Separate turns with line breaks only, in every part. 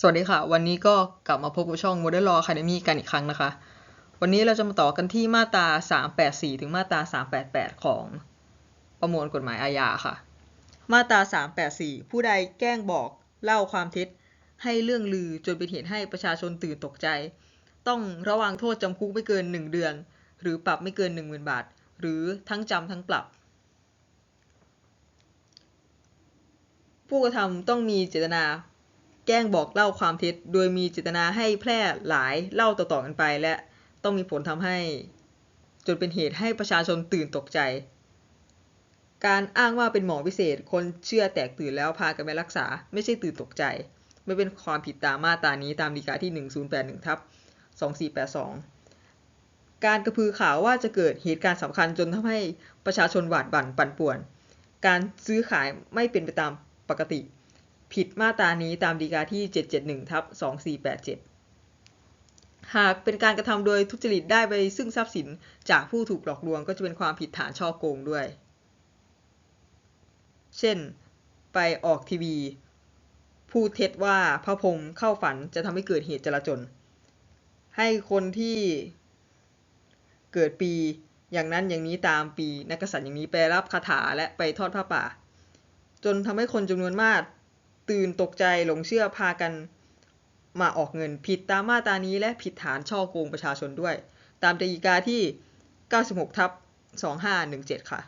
สวัสดีค่ะ วันนี้ก็กลับมาพบกับช่อง Model Law Academy กันอีกครั้งนะคะ วันนี้เราจะมาต่อกันที่มาตรา 384 ถึงมาตรา 388 ของประมวลกฎหมายอาญาค่ะ มาตรา 384 ผู้ใดแกล้งบอกเล่าความเท็จให้เรื่องลือจนเป็นเหตุให้ประชาชนตื่นตกใจ ต้องระวังโทษจำคุกไม่เกิน 1 เดือน หรือปรับไม่เกิน 10,000 บาท หรือทั้งจำทั้งปรับ ผู้กระทำต้องมีเจตนา แกล้งบอกเล่าความเท็จ โดยมีเจตนาให้แพร่หลายเล่าต่อๆกันไป และต้องมีผลทำให้ จนเป็นเหตุให้ประชาชนตื่นตกใจ การอ้างว่าเป็นหมอพิเศษ คนเชื่อแตกตื่นแล้วพากันไปรักษา ไม่ใช่ตื่นตกใจ ไม่เป็นความผิดตามมาตรานี้ตามฎีกาที่ 1081ทับ2482 การกระพือข่าวว่าจะเกิดเหตุการณ์สำคัญจนทำให้ประชาชนหวาดหวั่นปั่นป่วน การซื้อขายไม่เป็นไปตามปกติ ผิดมาตรานี้ตามฎีกาที่ 771ทับ2487 หากเป็นการกระทำโดยทุจริตได้ไปซึ่งทรัพย์สินจากผู้ถูกหลอกลวงก็จะเป็นความผิดฐานช่อโกงด้วย เช่น ไปออกทีวีพูดเท็จว่าพระพรหมเข้าฝันจะทำให้เกิดเหตุจลาจล ให้คนที่เกิดปีอย่างนั้นอย่างนี้ตามปีนักษัตริย์อย่างนี้ไปรับคาถาและไปทอดผ้าป่า จนทำให้คนจำนวนมาก ตื่นตกใจหลงเชื่อพากันมาออกเงินผิดตามมาตรานี้และผิดฐานช่อโกงประชาชนด้วย ตามฎีกาที่ 96 ทับ 2517 ค่ะ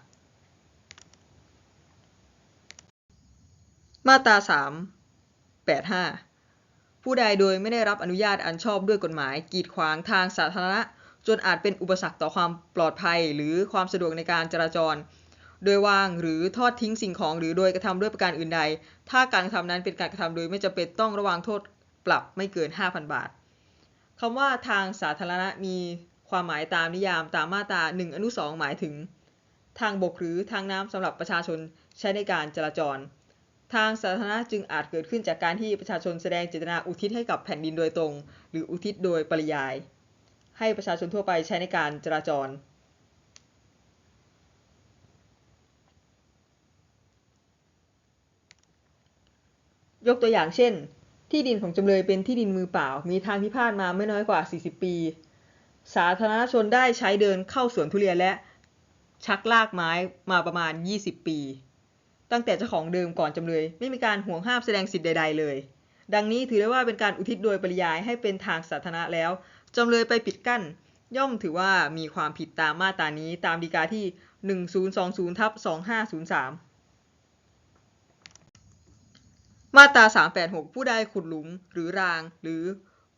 มาตรา 385 ผู้ใดโดยไม่ได้รับอนุญาตอันชอบด้วยกฎหมาย กีดขวางทางสาธารณะ จนอาจเป็นอุปสรรคต่อความปลอดภัย หรือความสะดวกในการจราจร โดยวางหรือทอดทิ้งสิ่งของหรือโดยกระทำด้วยประการอื่นใด ถ้าการกระทำนั้นเป็นการกระทำโดยไม่จำเป็นต้องระวังโทษปรับไม่เกิน 5,000 บาทคำว่าทางสาธารณะมีความหมายตามนิยามตามมาตรา1อนุ2หมายถึง ทางบกหรือทางน้ำสำหรับประชาชนใช้ในการจราจร ทางสาธารณะจึงอาจเกิดขึ้นจากการที่ประชาชนแสดงเจตนาอุทิศให้กับแผ่นดินโดยตรง หรืออุทิศโดยปริยาย ให้ประชาชนทั่วไปใช้ในการจราจร ยกตัวอย่างเช่น ที่ดินของจำเลยเป็นที่ดินมือเปล่า มีทางพิพาทมาไม่น้อยกว่า 40 ปี สาธารณชนได้ใช้เดินเข้าสวนทุเรียนและชักลากไม้มาประมาณ 20 ปี ตั้งแต่เจ้าของเดิมก่อนจำเลย ไม่มีการห่วงห้ามแสดงสิทธิ์ใด ๆ เลย ดังนี้ถือได้ว่าเป็นการอุทิศโดยปริยายให้เป็นทางสาธารณะแล้วจำเลยไปปิดกั้น ย่อมถือว่ามีความผิดตามมาตรานี้ตามฎีกาที่ 1020ทับ2503 มาตรา 386 ผู้ใดขุดหลุมหรือราง หรือ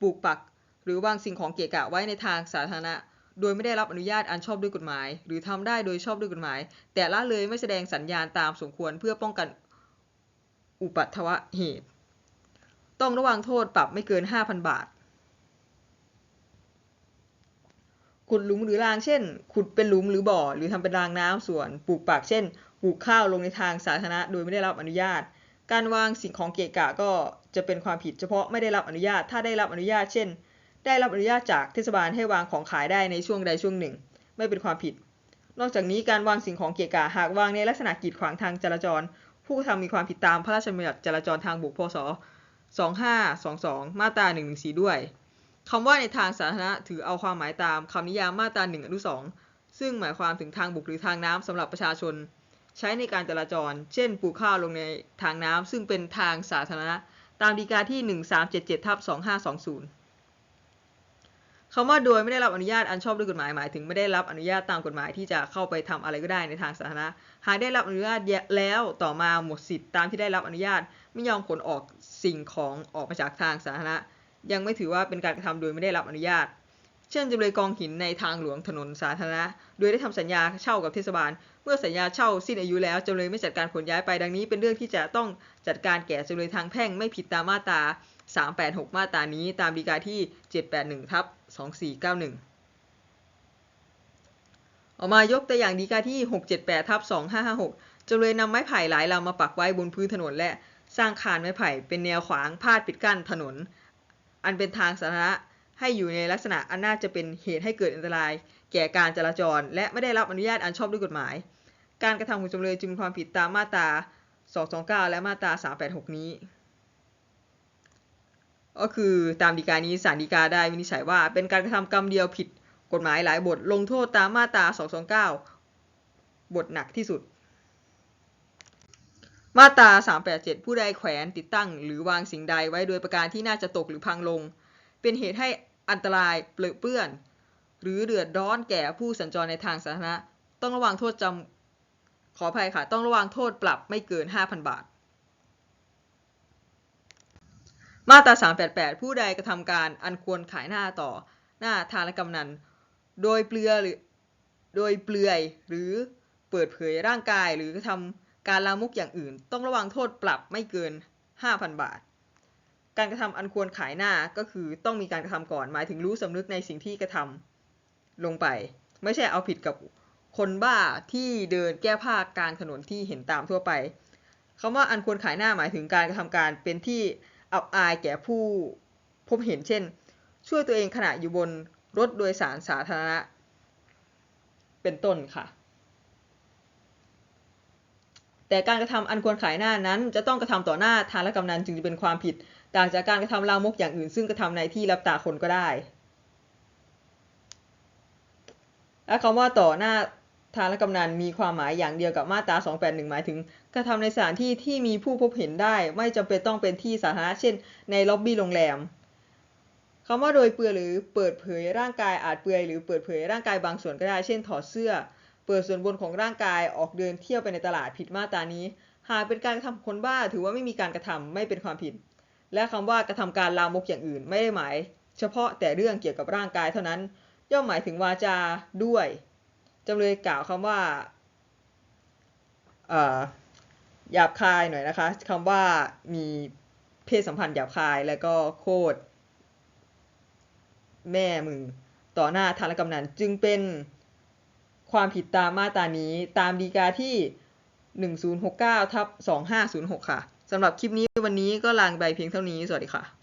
ปลูกปัก หรือวางสิ่งของเกะกะไว้ในทางสาธารณะ โดยไม่ได้รับอนุญาตอันชอบด้วยกฎหมาย หรือทำได้โดยชอบด้วยกฎหมาย แต่ละเลยไม่แสดงสัญญาณตามสมควรเพื่อป้องกันอุปัตถวเหตุ ต้องระวังโทษปรับไม่เกิน 5,000 บาท ขุดหลุมหรือรางเช่น ขุดเป็นหลุมหรือบ่อ หรือทำเป็นรางน้ำส่วน ปลูกปักเช่น ปลูกข้าวลงในทางสาธารณะ โดยไม่ได้รับอนุญาต การวางสิ่งของเกะกะก็จะเป็นความผิดเฉพาะไม่ได้รับอนุญาต ถ้าได้รับอนุญาต เช่น ได้รับอนุญาตจากเทศบาลให้วางของขายได้ในช่วงใดช่วงหนึ่ง ไม่เป็นความผิด นอกจากนี้การวางสิ่งของเกะกะหากวางในลักษณะกีดขวางทางจราจร ผู้กระทำมีความผิดตามพระราชบัญญัติจราจรทางบกพศ2522 มาตรา114 ด้วยคำว่าในทางสาธารณะถือเอาความหมายตามคำนิยามมาตรา1อนุ2ซึ่งหมายความถึงทางบกหรือทางน้ำสำหรับประชาชน ใช้ในการจราจร เช่นปลูกข้าวลงในทางน้ำซึ่งเป็นทางสาธารณะ ตามฎีกาที่ 1377ทับ2520คำว่าโดยไม่ได้รับอนุญาตอันชอบด้วยกฎหมายหมายถึงไม่ได้รับอนุญาตตามกฎหมายที่จะเข้าไปทำอะไรก็ได้ในทางสาธารณะ หากได้รับอนุญาตแล้วต่อมาหมดสิทธิ์ตามที่ได้รับอนุญาตไม่ยอมขนออกสิ่งของออกมาจากทางสาธารณะ ยังไม่ถือว่าเป็นการกระทำโดยไม่ได้รับอนุญาต เช่นจำเลยกองหินในทางหลวงถนนสาธารณะ โดยได้ทำสัญญาเช่ากับเทศบาล เมื่อสัญญาเช่าสิ้นอายุแล้วจำเลยไม่จัดการขนย้ายไปดังนี้ เป็นเรื่องที่จะต้องจัดการแก่จำเลยทางแพ่งไม่ผิดตามมาตรา 386 มาตรานี้ ตามฎีกาที่ 781ทับ2491ออกมายกตัวอย่างฎีกาที่ 678ทับ2556จำเลยนำไม้ไผ่หลายลำมาปักไว้บนพื้นถนนและสร้างคานไม้ไผ่เป็นแนวขวางพาดปิดกั้นถนน อันเป็นทางสาธารณะ ให้อยู่ในลักษณะอันน่าจะเป็นเหตุให้เกิดอันตราย แก่การจราจร และไม่ได้รับอนุญาตอันชอบด้วยกฎหมาย การกระทำของจำเลยจึงมีความผิดตามมาตรา 229 และมาตรา 386 นี้ ก็คือตามฎีกานี้ศาลฎีกาได้วินิจฉัยว่า เป็นการกระทำกรรมเดียวผิดกฎหมายหลายบท ลงโทษตามมาตรา 229 บทหนักที่สุด มาตรา 387 ผู้ใดแขวนติดตั้ง หรือวางสิ่งใดไว้โดยประการที่น่าจะตกหรือพังลง เป็นเหตุให้ อันตรายเปรอเปื้อน หรือเดือดร้อนแก่ผู้สัญจรในทางสาธารณะ ต้องระวังโทษจำขออภัยค่ะ ต้องระวังโทษปรับไม่เกิน 5,000 บาท มาตรา 388 ผู้ใดกระทำการอันควรขายหน้าต่อหน้าทารกำนัน โดยเปลือยหรือโดยเปลือยหรือเปิดเผยร่างกายหรือกระทำการลามกอย่างอื่น ต้องระวังโทษปรับไม่เกิน 5,000 บาท การกระทำอันควรขายหน้าก็คือต้องมีการกระทำก่อน หมายถึงรู้สำนึกในสิ่งที่กระทำลงไป ไม่ใช่เอาผิดกับคนบ้าที่เดินแก้ผ้ากลางถนนที่เห็นตามทั่วไปคำว่าอันควรขายหน้าหมายถึงการกระทำการเป็นที่อับอายแก่ผู้พบเห็นเช่น ช่วยตัวเองขณะอยู่บนรถโดยสารสาธารณะ เป็นต้นค่ะ แต่การกระทำอันควรขายหน้านั้น จะต้องกระทำต่อหน้าทารกำนันจึงจะเป็นความผิด ต่างจากการกระทำลามกอย่างอื่น ซึ่งกระทำในที่รับตาคนก็ได้ และคำว่าต่อหน้าทารกำนันมีความหมายอย่างเดียวกับมาตรา 281 หมายถึง กระทำในสถานที่ที่มีผู้พบเห็นได้ ไม่จำเป็นต้องเป็นที่สาธารณะเช่น ในล็อบบี้โรงแรมคำว่าโดยเปลือยหรือเปิดเผยร่างกายอาจเปลือยหรือเปิดเผยร่างกายบางส่วนก็ได้ เช่นถอดเสื้อ เปิดส่วนบนของร่างกายออกเดินเที่ยวไปในตลาดผิดมาตรานี้ หากเป็นการกระทำคนบ้าถือว่าไม่มีการกระทำไม่เป็นความผิด และคำว่ากระทำการลามกอย่างอื่นไม่ได้หมาย เฉพาะแต่เรื่องเกี่ยวกับร่างกายเท่านั้น ย่อมหมายถึงวาจาด้วยจำเลยกล่าวคำว่าหยาบคายหน่อยนะคะคำว่ามีเพศสัมพันธ์หยาบคายแล้วก็โคตรแม่มึงต่อหน้าทารกำนันจึงเป็น ความผิดตามมาตรานี้ตามดีกาที่ 1069ทับ2506 ค่ะสำหรับคลิปนี้วันนี้ก็ลางไปเพียงเท่านี้ สวัสดีค่ะ